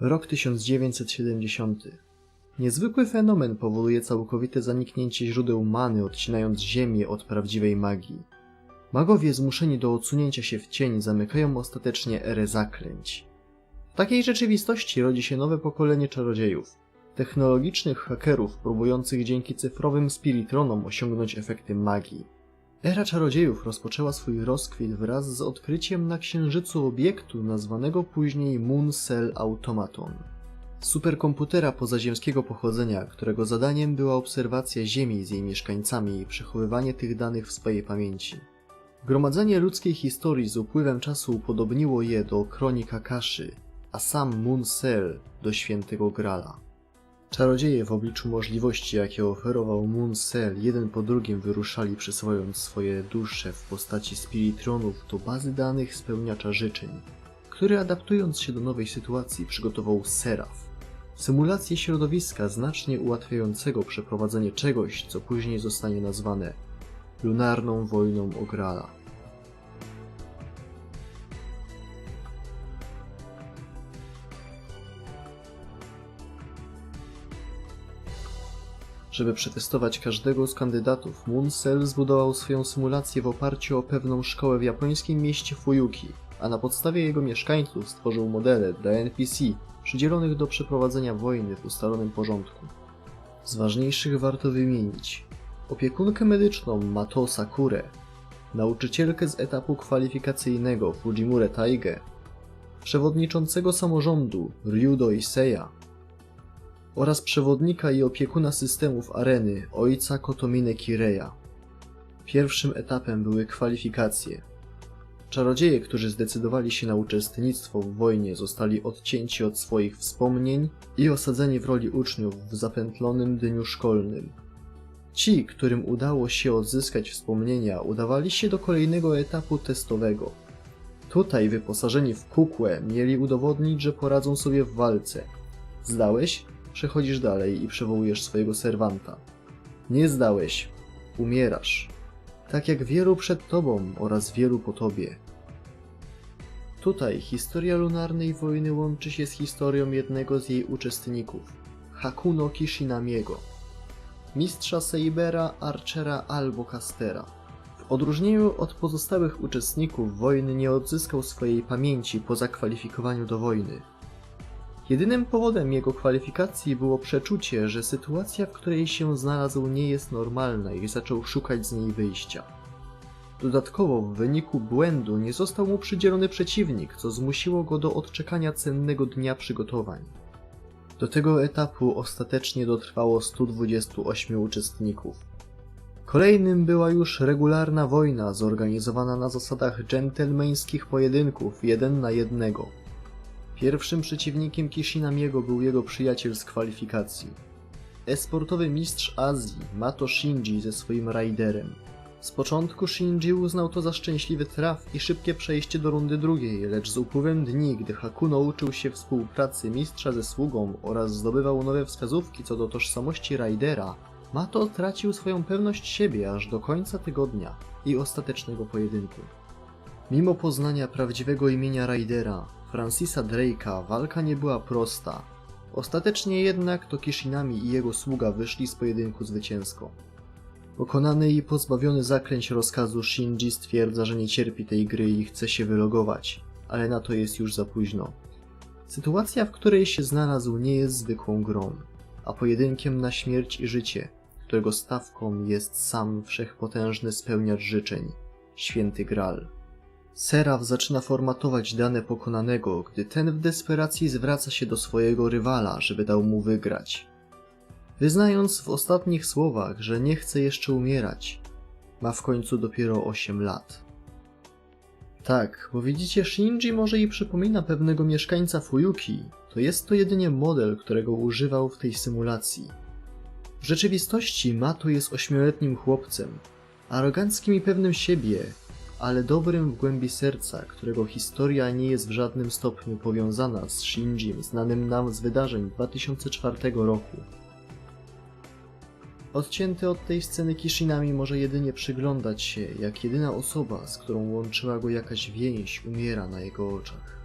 Rok 1970. Niezwykły fenomen powoduje całkowite zaniknięcie źródeł many, odcinając Ziemię od prawdziwej magii. Magowie zmuszeni do odsunięcia się w cień zamykają ostatecznie erę zaklęć. W takiej rzeczywistości rodzi się nowe pokolenie czarodziejów, technologicznych hakerów próbujących dzięki cyfrowym spiritronom osiągnąć efekty magii. Era czarodziejów rozpoczęła swój rozkwit wraz z odkryciem na Księżycu obiektu nazwanego później Moon Cell Automaton. Superkomputera pozaziemskiego pochodzenia, którego zadaniem była obserwacja Ziemi z jej mieszkańcami i przechowywanie tych danych w swojej pamięci. Gromadzenie ludzkiej historii z upływem czasu upodobniło je do kronik Akaszy, a sam Moon Cell do świętego Grala. Czarodzieje w obliczu możliwości, jakie oferował Moon Cell, jeden po drugim wyruszali przesyłając swoje dusze w postaci spiritronów do bazy danych spełniacza życzeń, który adaptując się do nowej sytuacji przygotował Seraf. Symulację środowiska znacznie ułatwiającego przeprowadzenie czegoś, co później zostanie nazwane lunarną wojną o Żeby przetestować każdego z kandydatów, Mooncell zbudował swoją symulację w oparciu o pewną szkołę w japońskim mieście Fuyuki, a na podstawie jego mieszkańców stworzył modele dla NPC przydzielonych do przeprowadzenia wojny w ustalonym porządku. Z ważniejszych warto wymienić opiekunkę medyczną Mato Sakurę, nauczycielkę z etapu kwalifikacyjnego Fujimure Taige, przewodniczącego samorządu Ryudo Iseya, oraz przewodnika i opiekuna systemów areny ojca Kotomine Kireya. Pierwszym etapem były kwalifikacje. Czarodzieje, którzy zdecydowali się na uczestnictwo w wojnie, zostali odcięci od swoich wspomnień i osadzeni w roli uczniów w zapętlonym dniu szkolnym. Ci, którym udało się odzyskać wspomnienia, udawali się do kolejnego etapu testowego. Tutaj, wyposażeni w kukłę, mieli udowodnić, że poradzą sobie w walce. Zdałeś? Przechodzisz dalej i przywołujesz swojego serwanta. Nie zdałeś, umierasz. Tak jak wielu przed tobą oraz wielu po tobie. Tutaj historia lunarnej wojny łączy się z historią jednego z jej uczestników, Hakuno Kishinamiego, mistrza Seibera, Archera albo Castera. W odróżnieniu od pozostałych uczestników wojny nie odzyskał swojej pamięci po zakwalifikowaniu do wojny. Jedynym powodem jego kwalifikacji było przeczucie, że sytuacja, w której się znalazł, nie jest normalna i zaczął szukać z niej wyjścia. Dodatkowo, w wyniku błędu nie został mu przydzielony przeciwnik, co zmusiło go do odczekania cennego dnia przygotowań. Do tego etapu ostatecznie dotrwało 128 uczestników. Kolejnym była już regularna wojna zorganizowana na zasadach dżentelmeńskich pojedynków jeden na jednego. Pierwszym przeciwnikiem Kishinamiego był jego przyjaciel z kwalifikacji. Esportowy mistrz Azji, Mato Shinji ze swoim Raiderem. Z początku Shinji uznał to za szczęśliwy traf i szybkie przejście do rundy drugiej, lecz z upływem dni, gdy Hakuno uczył się współpracy mistrza ze sługą oraz zdobywał nowe wskazówki co do tożsamości Raidera, Mato tracił swoją pewność siebie aż do końca tygodnia i ostatecznego pojedynku. Mimo poznania prawdziwego imienia Raidera, Francisa Drake'a, walka nie była prosta. Ostatecznie jednak to Kishinami i jego sługa wyszli z pojedynku zwycięsko. Pokonany i pozbawiony zaklęć rozkazu Shinji stwierdza, że nie cierpi tej gry i chce się wylogować, ale na to jest już za późno. Sytuacja, w której się znalazł nie jest zwykłą grą, a pojedynkiem na śmierć i życie, którego stawką jest sam wszechpotężny spełniacz życzeń, święty Graal. Seraf zaczyna formatować dane pokonanego, gdy ten w desperacji zwraca się do swojego rywala, żeby dał mu wygrać. Wyznając w ostatnich słowach, że nie chce jeszcze umierać, ma w końcu dopiero 8 lat. Tak, bo widzicie, Shinji może i przypomina pewnego mieszkańca Fuyuki, to jest to jedynie model, którego używał w tej symulacji. W rzeczywistości Mato jest ośmioletnim chłopcem, aroganckim i pewnym siebie, ale dobrym w głębi serca, którego historia nie jest w żadnym stopniu powiązana z Shinjim znanym nam z wydarzeń 2004 roku. Odcięty od tej sceny Kishinami może jedynie przyglądać się, jak jedyna osoba, z którą łączyła go jakaś więź, umiera na jego oczach.